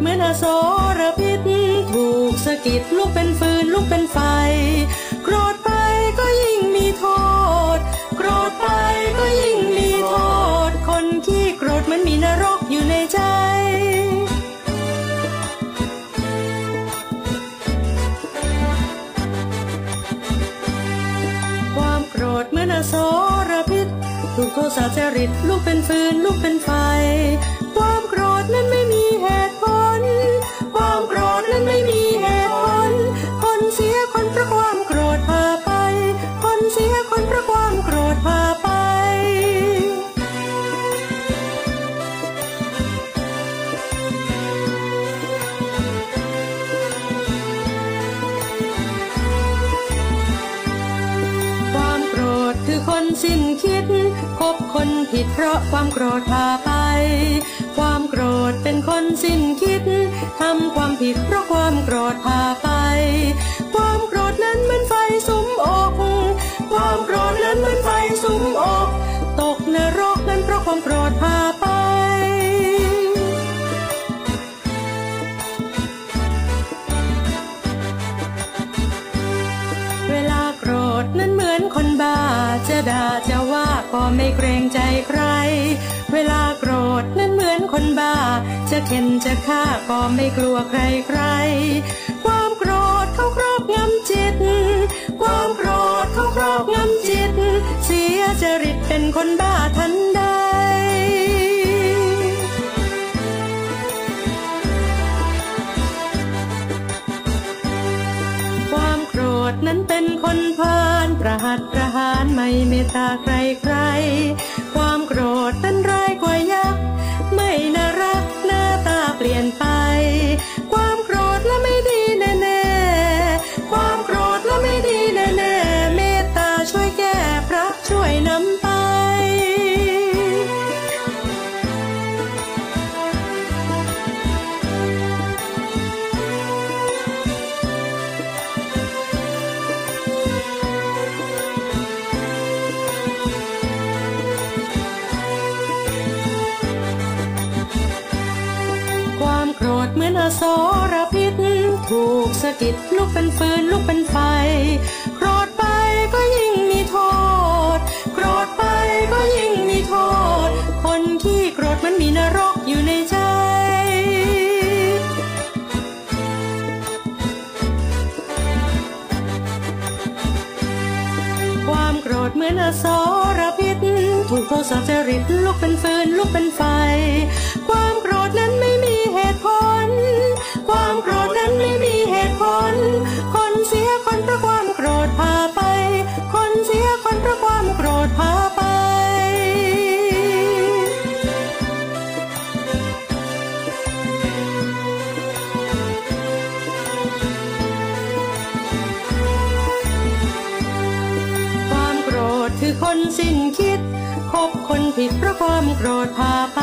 เหมือนอโสรพิษ ถูกสะกิดลุกเป็นฟืนลุกเป็นไฟ โกรธไปก็ยิ่งมีโทษ โกรธไปก็ยิ่งมีโทษ คนที่โกรธมันมีนรกอยู่ในใจความโกรธเหมือนอโสรพิษถูกโทสะจริตลุกเป็นฟืนลุกเป็นไฟ ความโกรธนั้นไม่มีเหตุ สิ้นคิด คบคนผิดเพราะความโกรธพาไป ความโกรธเป็นคนสิ้นคิด ทำความผิดเพราะความโกรธพาไป ความโกรธนั้นเหมันไฟสุมอก ความโกรธนั้นเหมันไฟสุมอก ตกนรกนั้นเพราะความโกรธพา ด่าจะว่าก็ไม่เกรงใจใคร เวลาโกรธนั้นเหมือนคนบ้า จะเข็นจะฆ่าก็ไม่กลัวใครใคร ความโกรธเขาครอบงำจิต ความโกรธเขาครอบงำจิต เสียจริตเป็นคนบ้าทันใด นั้นเป็นคนพาลประหัตประหารไม่เมตตาใครใคร ความโกรธนั้น สรพิษ ถูกสะกิดลุกเป็นฟืนลุกเป็นไฟ โกรธไปก็ยิ่งมีโทษ โกรธไปก็ยิ่งมีโทษ คนที่โกรธมันมีนรกอยู่ในใจความโกรธเหมือนอโสรพิษ ถูกโทสะจริตลุกเป็นฟืนลุกเป็นไฟ ความโกรธนั้นไม่มีเหตุผล ความโกรธนั้นไม่มีเหตุผล คนเสียคนเพราะความโกรธพาไป คนเสียคนเพราะความโกรธพาไป ความโกรธคือคนสิ้นคิดคบคนผิดเพราะความโกรธพาไป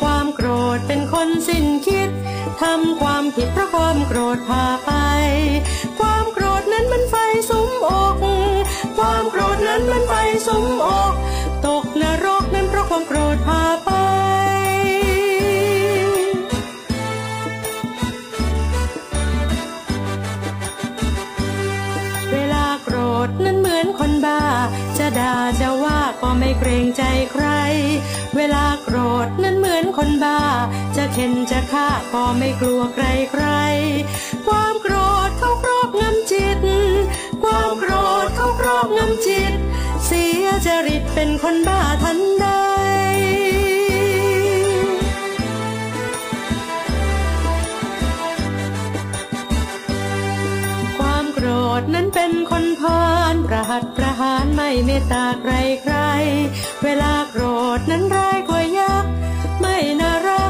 ความโกรธเป็นคนสิ้น ทำความผิดเพราะความโกรธพาไป ความโกรธนั้นมันไฟสุมอก ความโกรธนั้นมันไฟสุมอก ดาจะว่าก็ไม่เกรงใจใคร เวลาโกรธนั้นเหมือนคนบ้า จะเข็นจะฆ่าก็ไม่กลัวใครใคร ความโกรธเขาครอบงำจิต ความโกรธเขาครอบงำจิต เสียจริตเป็นคนบ้าทัน เป็นคนพาลประหัตประหารไม่เมตตาใครใคร เวลาโกรธนั้นร้ายกว่ายักษ์ไม่น่ารัก